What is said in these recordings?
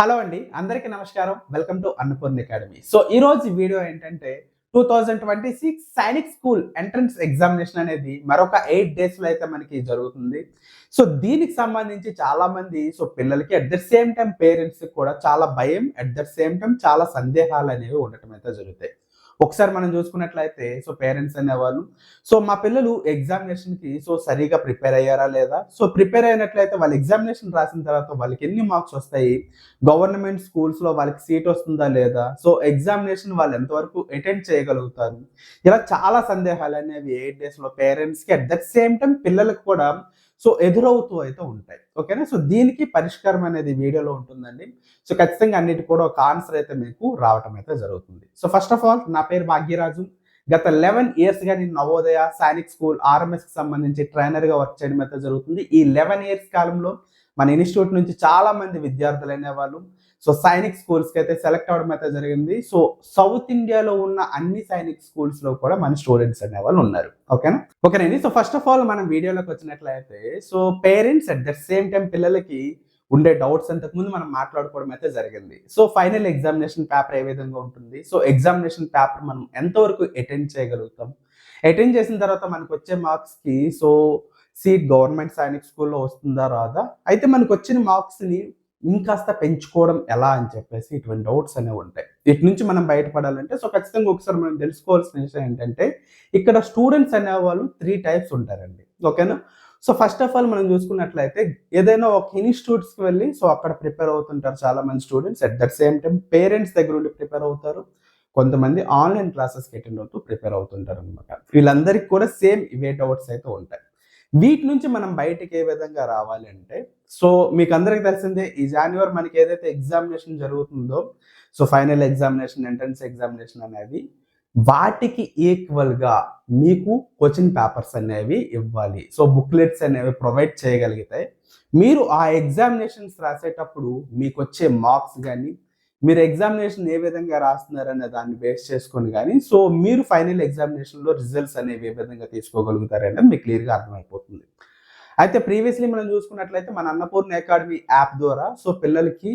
Hello అండి అందరికీ నమస్కారం. Welcome to Annapurna academy so ఈ రోజు వీడియో ఏంటంటే two thousand twenty six Sainik school entrance examination అనేది మరొక ఎయిట్ డేస్లో అయితే మనకి జరుగుతుంది. సో దీనికి సంబంధించి చాలా మంది సో పిల్లలకి at the same time parents కూడా చాలా భయం అట్ ద సేమ్ టైం చాలా సందేహాలు అనేవి ఉండటం అయితే జరుగుతాయి. ఒకసారి మనం చూసుకున్నట్లయితే సో పేరెంట్స్ అనేవాళ్ళు సో మా పిల్లలు ఎగ్జామినేషన్కి సో సరిగా ప్రిపేర్ అయ్యారా లేదా? సో ప్రిపేర్ అయినట్లయితే వాళ్ళు ఎగ్జామినేషన్ రాసిన తర్వాత వాళ్ళకి ఎన్ని మార్క్స్ వస్తాయి? గవర్నమెంట్ స్కూల్స్లో వాళ్ళకి సీట్ వస్తుందా లేదా? సో ఎగ్జామినేషన్ వాళ్ళు ఎంతవరకు అటెండ్ చేయగలుగుతారు? ఇలా చాలా సందేహాలు అనేవి ఎయిట్ డేస్లో అట్ దట్ సేమ్ టైం పిల్లలకు కూడా సో ఎదురవుతూ అయితే ఉంటాయి. ఓకేనా? సో దీనికి పరిష్కారం అనేది వీడియోలో ఉంటుందండి. సో ఖచ్చితంగా అన్నిటి కూడా ఒక ఆన్సర్ అయితే మీకు రావటం అయితే జరుగుతుంది. సో ఫస్ట్ ఆఫ్ ఆల్ నా పేరు భాగ్యరాజు. గత లెవెన్ ఇయర్స్గా నేను నవోదయ సైనిక్ స్కూల్ ఆర్ఎంఎస్కి సంబంధించి ట్రైనర్గా వర్క్ చేయడం అయితే జరుగుతుంది. ఈ లెవెన్ ఇయర్స్ కాలంలో మన ఇన్స్టిట్యూట్ నుంచి చాలా మంది విద్యార్థులైన వాళ్ళు సో సైనిక్ స్కూల్స్కి అయితే సెలెక్ట్ అవ్వడం అయితే జరిగింది. సో సౌత్ ఇండియాలో ఉన్న అన్ని సైనిక్ స్కూల్స్లో కూడా మన స్టూడెంట్స్ అనే వాళ్ళు ఉన్నారు. ఓకేనా? ఓకేనండి. సో ఫస్ట్ ఆఫ్ ఆల్ మనం వీడియోలోకి వచ్చినట్లయితే so parents at the same time పిల్లలకి ఉండే డౌట్స్ అంతకు ముందు మనం మాట్లాడుకోవడం అయితే జరిగింది. సో ఫైనల్ ఎగ్జామినేషన్ పేపర్ ఏ విధంగా ఉంటుంది? సో ఎగ్జామినేషన్ పేపర్ మనం ఎంతవరకు అటెండ్ చేయగలుగుతాం? అటెండ్ చేసిన తర్వాత మనకు వచ్చే మార్క్స్కి సో సీట్ గవర్నమెంట్ సైనిక్ స్కూల్లో వస్తుందా రాదా? అయితే మనకు వచ్చిన మార్క్స్ని ఇంకాస్త పెంచుకోవడం ఎలా అని చెప్పేసి ఇటువంటి డౌట్స్ అనేవి ఉంటాయి. ఇటు నుంచి మనం బయటపడాలంటే సో ఖచ్చితంగా ఒకసారి మనం తెలుసుకోవాల్సిన విషయం ఏంటంటే ఇక్కడ స్టూడెంట్స్ అనేవాళ్ళు త్రీ టైప్స్ ఉంటారండి. ఓకేనా? సో ఫస్ట్ ఆఫ్ ఆల్ మనం చూసుకున్నట్లయితే ఏదైనా ఒక ఇన్స్టిట్యూట్స్కి వెళ్ళి సో అక్కడ ప్రిపేర్ అవుతుంటారు చాలా మంది students. At that same time parents దగ్గర ఉండి ప్రిపేర్ అవుతారు. కొంతమంది ఆన్లైన్ క్లాసెస్కి అటెండ్ అవుతూ ప్రిపేర్ అవుతుంటారు అనమాట వీళ్ళందరికీ కూడా సేమ్ ఇవే డౌట్స్ అయితే ఉంటాయి. వీటి నుంచి మనం బయటకు ఏ విధంగా రావాలి అంటే సో మీకు అందరికి తెలిసిందే ఈ జాన్యువర్ మనకి ఏదైతే ఎగ్జామినేషన్ జరుగుతుందో so final examination entrance examination అనేది వాటికి ఈక్వల్గా మీకు కోచింగ్ పేపర్స్ అనేవి ఇవ్వాలి. సో బుక్లెట్స్ అనేవి ప్రొవైడ్ చేయగలిగితే మీరు ఆ ఎగ్జామినేషన్స్ రాసేటప్పుడు మీకు వచ్చే మార్క్స్ కానీ మీరు ఎగ్జామినేషన్ ఏ విధంగా రాస్తున్నారనే దాన్ని బేస్ చేసుకొని కానీ సో మీరు ఫైనల్ ఎగ్జామినేషన్లో రిజల్ట్స్ అనేవి ఏ విధంగా తీసుకోగలుగుతారనేది మీకు క్లియర్గా అర్థమైపోతుంది. అయితే ప్రీవియస్లీ మనం చూసుకున్నట్లయితే మన అన్నపూర్ణ అకాడమీ యాప్ ద్వారా సో పిల్లలకి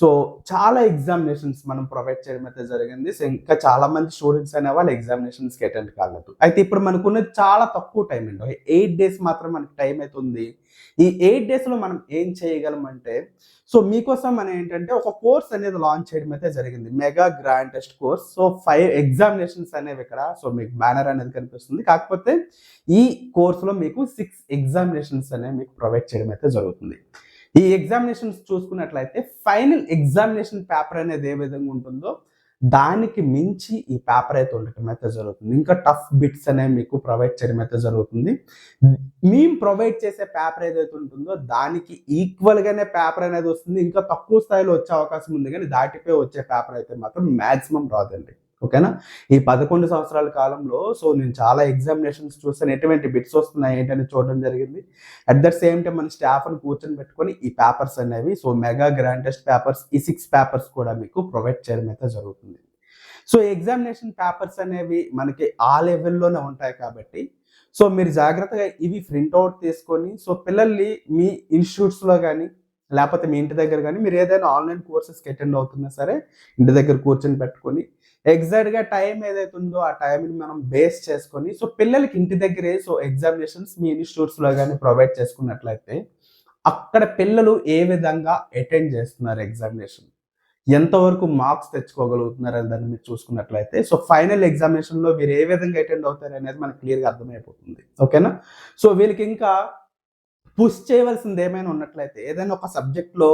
సో చాలా ఎగ్జామినేషన్స్ మనం ప్రొవైడ్ చేయడం అయితే జరిగింది. సో ఇంకా చాలా మంది స్టూడెంట్స్ అనే వాళ్ళు ఎగ్జామినేషన్స్కి అటెండ్ కాలేదు. అయితే ఇప్పుడు మనకున్నది చాలా తక్కువ టైం అండి. ఎయిట్ డేస్ మాత్రం మనకి టైం అయితే ఉంది. ఈ ఎయిట్ డేస్లో మనం ఏం చేయగలం అంటే సో మీకోసం మనం ఏంటంటే ఒక కోర్స్ అనేది లాంచ్ చేయడం అయితే జరిగింది. Mega grand test course so five examinations అనేవి ఇక్కడ. సో మీకు బ్యానర్ అనేది కనిపిస్తుంది. కాకపోతే ఈ కోర్సులో మీకు సిక్స్ ఎగ్జామినేషన్స్ అనేవి మీకు ప్రొవైడ్ చేయడం అయితే జరుగుతుంది. ఈ ఎగ్జామినేషన్స్ చూసుకున్నట్లయితే ఫైనల్ ఎగ్జామినేషన్ పేపర్ అనేది ఏ విధంగా ఉంటుందో దానికి మించి ఈ పేపర్ అయితే ఉండటం అయితే జరుగుతుంది. ఇంకా టఫ్ బిట్స్ అనేవి మీకు ప్రొవైడ్ చేయడం అయితే జరుగుతుంది. మేము ప్రొవైడ్ చేసే పేపర్ ఏదైతే ఉంటుందో దానికి ఈక్వల్గానే పేపర్ అనేది వస్తుంది. ఇంకా తక్కువ స్థాయిలో వచ్చే అవకాశం ఉంది కానీ దాటిపోయి వచ్చే పేపర్ అయితే మాత్రం మాక్సిమం రాదండి. ఓకేనా? ఈ పదకొండు సంవత్సరాల కాలంలో సో నేను చాలా ఎగ్జామినేషన్స్ చూస్తాను. ఎటువంటి బిట్స్ వస్తున్నాయి ఏంటని చూడడం జరిగింది. అట్ ద సేమ్ టైం మన స్టాఫ్ని కూర్చొని పెట్టుకొని ఈ పేపర్స్ అనేవి సో మెగా గ్రాండెస్ట్ పేపర్స్ ఈ సిక్స్ పేపర్స్ కూడా మీకు ప్రొవైడ్ చేయడం అయితే జరుగుతుంది. సో ఎగ్జామినేషన్ పేపర్స్ అనేవి మనకి ఆ లెవెల్లోనే ఉంటాయి కాబట్టి సో మీరు జాగ్రత్తగా ఇవి ప్రింట్అవుట్ తీసుకొని సో పిల్లల్ని మీ ఇన్స్టిట్యూట్స్లో కానీ లేకపోతే మీ ఇంటి దగ్గర కానీ మీరు ఏదైనా ఆన్లైన్ కోర్సెస్కి అటెండ్ అవుతున్నా సరే ఇంటి దగ్గర కూర్చొని పెట్టుకొని ఎగ్జాక్ట్గా టైం ఏదైతే ఉందో ఆ టైంని మనం బేస్ చేసుకొని సో పిల్లలకి ఇంటి దగ్గరే సో ఎగ్జామినేషన్స్ మీ ఇన్స్టిట్యూట్స్లో కానీ ప్రొవైడ్ చేసుకున్నట్లయితే అక్కడ పిల్లలు ఏ విధంగా అటెండ్ చేస్తున్నారు ఎగ్జామినేషన్ ఎంతవరకు మార్క్స్ తెచ్చుకోగలుగుతున్నారు అని దాన్ని మీరు చూసుకున్నట్లయితే సో ఫైనల్ ఎగ్జామినేషన్లో మీరు ఏ విధంగా అటెండ్ అవుతారు అనేది మనకు క్లియర్గా అర్థమైపోతుంది. ఓకేనా సో వీళ్ళకి ఇంకా పుష్ చేయవలసింది ఏమైనా ఉన్నట్లయితే ఏదైనా ఒక సబ్జెక్ట్లో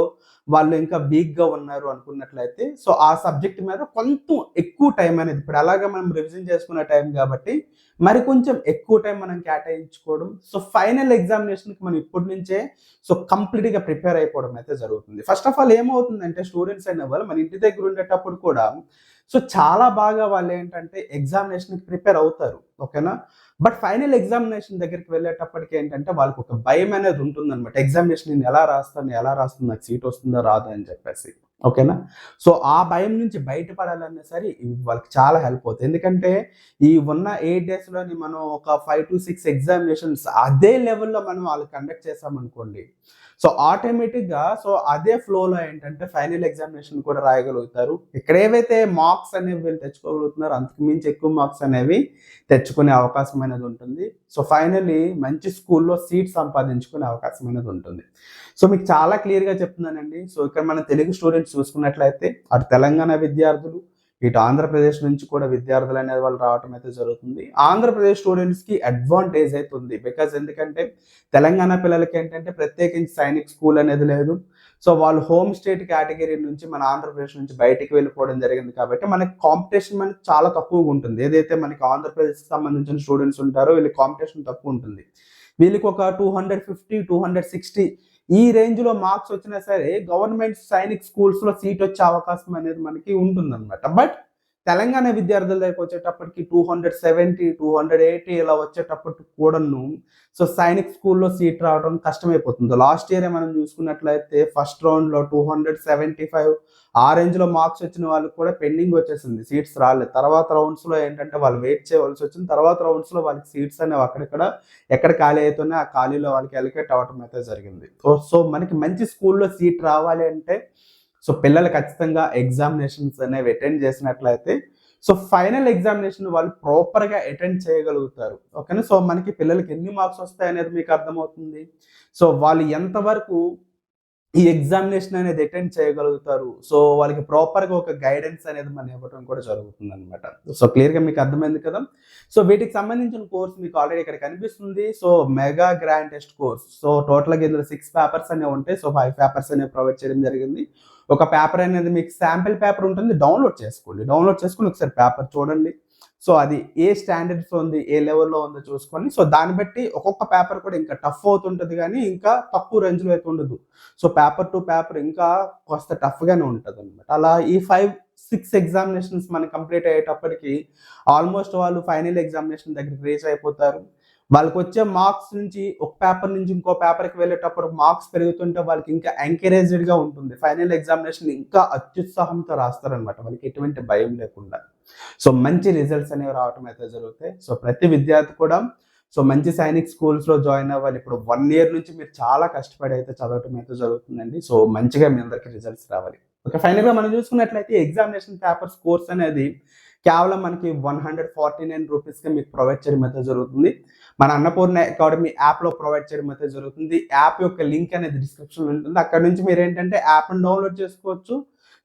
వాళ్ళు ఇంకా వీక్గా ఉన్నారు అనుకున్నట్లయితే సో ఆ సబ్జెక్ట్ మీద కొంత ఎక్కువ టైం అనేది ఇప్పుడు అలాగే మనం రివిజన్ చేసుకునే టైం కాబట్టి మరి కొంచెం ఎక్కువ టైం మనం కేటాయించుకోవడం సో ఫైనల్ ఎగ్జామినేషన్కి మనం ఇప్పటి నుంచే సో కంప్లీట్గా ప్రిపేర్ అయిపోవడం అయితే జరుగుతుంది. ఫస్ట్ ఆఫ్ ఆల్ ఏమవుతుందంటే స్టూడెంట్స్ అయిన వాళ్ళు మన ఇంటి దగ్గర ఉండేటప్పుడు కూడా సో చాలా బాగా వాళ్ళు ఏంటంటే ఎగ్జామినేషన్కి ప్రిపేర్ అవుతారు ఓకేనా? బట్ ఫైనల్ ఎగ్జామినేషన్ దగ్గరికి వెళ్ళేటప్పటికి ఏంటంటే వాళ్ళకి ఒక భయం అనేది ఉంటుందన్నమాట. ఎగ్జామినేషన్ నేను ఎలా రాస్తాను ఎలా రాస్తుంది నాకు సీట్ వస్తుందో రాదా అని చెప్పేసి. ఓకేనా? సో ఆ భయం నుంచి బయటపడాలన్నా సరే ఇవి వాళ్ళకి చాలా హెల్ప్ అవుతుంది. ఎందుకంటే ఈ ఉన్న ఎయిట్ డేస్లోని మనం ఒక ఫైవ్ టు సిక్స్ ఎగ్జామినేషన్స్ అదే లెవెల్లో మనం వాళ్ళు కండక్ట్ చేసామనుకోండి సో ఆటోమేటిక్గా సో అదే ఫ్లోలో ఏంటంటే ఫైనల్ ఎగ్జామినేషన్ కూడా రాయగలుగుతారు. ఇక్కడ ఏవైతే మార్క్స్ అనేవి వీళ్ళు తెచ్చుకోగలుగుతున్నారో అంతకు మించి ఎక్కువ మార్క్స్ అనేవి తెచ్చుకునే అవకాశం అనేది ఉంటుంది. సో ఫైనల్లీ మంచి స్కూల్లో సీట్ సంపాదించుకునే అవకాశం అనేది ఉంటుంది. సో మీకు చాలా క్లియర్గా చెప్తున్నానండి. సో ఇక్కడ మన తెలుగు స్టూడెంట్స్ చూసుకున్నట్లయితే అటు తెలంగాణ విద్యార్థులు ఇటు ఆంధ్రప్రదేశ్ నుంచి కూడా విద్యార్థులు అనేది వాళ్ళు రావటం అయితే జరుగుతుంది. ఆంధ్రప్రదేశ్ స్టూడెంట్స్కి అడ్వాంటేజ్ అయితే ఉంది. బికాజ్ ఎందుకంటే తెలంగాణ పిల్లలకి ఏంటంటే ప్రత్యేకించి సైనిక్ స్కూల్ అనేది లేదు. సో వాళ్ళు హోమ్ స్టేట్ కేటగిరీ నుంచి మన ఆంధ్రప్రదేశ్ నుంచి బయటికి వెళ్ళిపోవడం జరిగింది కాబట్టి మనకి కాంపిటీషన్ మనకి చాలా తక్కువగా ఉంటుంది. ఏదైతే మనకి ఆంధ్రప్రదేశ్కి సంబంధించిన స్టూడెంట్స్ ఉంటారో వీళ్ళకి కాంపిటీషన్ తక్కువ ఉంటుంది. వీళ్ళకి ఒక two hundred fifty two hundred sixty ఈ రేంజ్లో మార్క్స్ వచ్చినా సరే గవర్నమెంట్ సైనిక్ స్కూల్స్లో సీట్ వచ్చే అవకాశం అనేది మనకి ఉంటుందన్నమాట. బట్ తెలంగాణ విద్యార్థుల దగ్గరికి వచ్చేటప్పటికి two hundred seventy two hundred eighty ఇలా వచ్చేటప్పటికి కూడాను సో సైనిక్ స్కూల్లో సీట్ రావడం కష్టమైపోతుంది. లాస్ట్ ఇయర్ మనం చూసుకున్నట్లయితే ఫస్ట్ రౌండ్లో టూ హండ్రెడ్ సెవెంటీ ఫైవ్ ఆ రేంజ్లో మార్క్స్ వచ్చిన వాళ్ళకి కూడా పెండింగ్ వచ్చేసింది సీట్స్ రాలేదు తర్వాత రౌండ్స్లో ఏంటంటే వాళ్ళు వెయిట్ చేయవలసి వచ్చింది తర్వాత రౌండ్స్లో వాళ్ళకి సీట్స్ అనేవి అక్కడక్కడ ఎక్కడ ఖాళీ అవుతున్నాయి ఆ ఖాళీలో వాళ్ళకి ఎలికేట్ అవ్వటం అయితే జరిగింది. సో మనకి మంచి స్కూల్లో సీట్ రావాలి అంటే సో పిల్లలు ఖచ్చితంగా ఎగ్జామినేషన్స్ అనేవి అటెండ్ చేసినట్లయితే సో ఫైనల్ ఎగ్జామినేషన్ వాళ్ళు ప్రాపర్గా అటెండ్ చేయగలుగుతారు. ఓకేనా సో మనకి పిల్లలకి ఎన్ని మార్క్స్ వస్తాయి అనేది మీకు అర్థమవుతుంది. సో వాళ్ళు ఎంతవరకు ఈ ఎగ్జామినేషన్ అనేది అటెండ్ చేయగలుగుతారు. సో వాళ్ళకి ప్రాపర్గా ఒక గైడెన్స్ అనేది మనం ఇవ్వడం కూడా జరుగుతుంది అనమాట సో క్లియర్గా మీకు అర్థమైంది కదా? సో వీటికి సంబంధించిన కోర్స్ మీకు ఆల్రెడీ ఇక్కడ కనిపిస్తుంది. So mega grand test course. So టోటల్గా ఇందులో సిక్స్ పేపర్స్ అనేవి ఉంటాయి. సో ఫైవ్ పేపర్స్ అనేవి ప్రొవైడ్ చేయడం జరిగింది. ఒక పేపర్ అనేది మీకు శాంపిల్ పేపర్ ఉంటుంది. డౌన్లోడ్ చేసుకోండి. డౌన్లోడ్ చేసుకుని ఒకసారి పేపర్ చూడండి. సో అది ఏ స్టాండర్డ్స్ ఉంది ఏ లెవెల్లో ఉందో చూసుకొని సో దాన్ని బట్టి ఒక్కొక్క పేపర్ కూడా ఇంకా టఫ్ అవుతుంటుంది కానీ ఇంకా తక్కువ రేంజ్లో అయితే ఉండదు. సో పేపర్ టు పేపర్ ఇంకా కాస్త టఫ్గానే ఉంటుంది అనమాట అలా ఈ ఫైవ్ సిక్స్ ఎగ్జామినేషన్స్ మనం కంప్లీట్ అయ్యేటప్పటికి ఆల్మోస్ట్ వాళ్ళు ఫైనల్ ఎగ్జామినేషన్ దగ్గరికి రీచ్ అయిపోతారు. వాళ్ళకి వచ్చే మార్క్స్ నుంచి ఒక పేపర్ నుంచి ఇంకో పేపర్కి వెళ్ళేటప్పుడు మార్క్స్ పెరుగుతుంటే వాళ్ళకి ఇంకా ఎంకరేజ్డ్గా ఉంటుంది. ఫైనల్ ఎగ్జామినేషన్ ఇంకా అత్యుత్సాహంతో రాస్తారనమాట వాళ్ళకి ఎటువంటి భయం లేకుండా. సో మంచి రిజల్ట్స్ అనేవి రావటం అయితే జరుగుతాయి. సో ప్రతి విద్యార్థి కూడా సో మంచి సైనిక్ స్కూల్స్లో జాయిన్ అవ్వాలి. ఇప్పుడు వన్ ఇయర్ నుంచి మీరు చాలా కష్టపడి అయితే చదవటం అయితే జరుగుతుందండి. సో మంచిగా మీ అందరికి రిజల్ట్స్ రావాలి. ఓకే ఫైనల్గా మనం చూసుకున్నట్లయితే ఎగ్జామినేషన్ పేపర్స్ కోర్స్ అనేది కేవలం మనకి వన్ హండ్రెడ్ ఫార్టీ నైన్ రూపీస్కి మీకు ప్రొవైడ్ చేయడం అయితే జరుగుతుంది. మన అన్నపూర్ణ అకాడమీ యాప్లో ప్రొవైడ్ చేయడం అయితే జరుగుతుంది. యాప్ యొక్క లింక్ అనేది డిస్క్రిప్షన్లో ఉంటుంది. అక్కడ నుంచి మీరు ఏంటంటే యాప్ని డౌన్లోడ్ చేసుకోవచ్చు.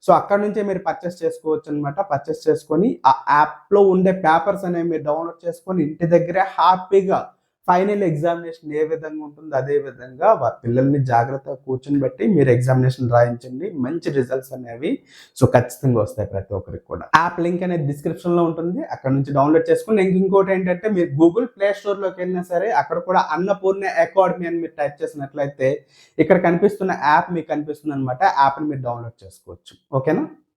సో అక్కడ నుంచే మీరు పర్చేస్ చేసుకోవచ్చు అనమాట పర్చేస్ చేసుకొని ఆ యాప్లో ఉండే పేపర్స్ అనేవి మీరు డౌన్లోడ్ చేసుకొని ఇంటి దగ్గరే హ్యాపీగా ఫైనల్ ఎగ్జామినేషన్ ఏ విధంగా ఉంటుందో అదే విధంగా వారి పిల్లల్ని జాగ్రత్తగా కూర్చొని బట్టి మీరు ఎగ్జామినేషన్ రాయించండి. మంచి రిజల్ట్స్ అనేవి సో ఖచ్చితంగా వస్తాయి ప్రతి ఒక్కరికి కూడా. యాప్ లింక్ అనేది డిస్క్రిప్షన్లో ఉంటుంది. అక్కడ నుంచి డౌన్లోడ్ చేసుకుని ఇంక ఇంకోటి ఏంటంటే మీరు గూగుల్ ప్లే స్టోర్లోకి వెళ్ళినా సరే అక్కడ కూడా అన్నపూర్ణ అకాడమీ అని మీరు టైప్ చేసినట్లయితే ఇక్కడ కనిపిస్తున్న యాప్ మీకు కనిపిస్తుంది అనమాట యాప్ని మీరు డౌన్లోడ్ చేసుకోవచ్చు. ఓకేనా?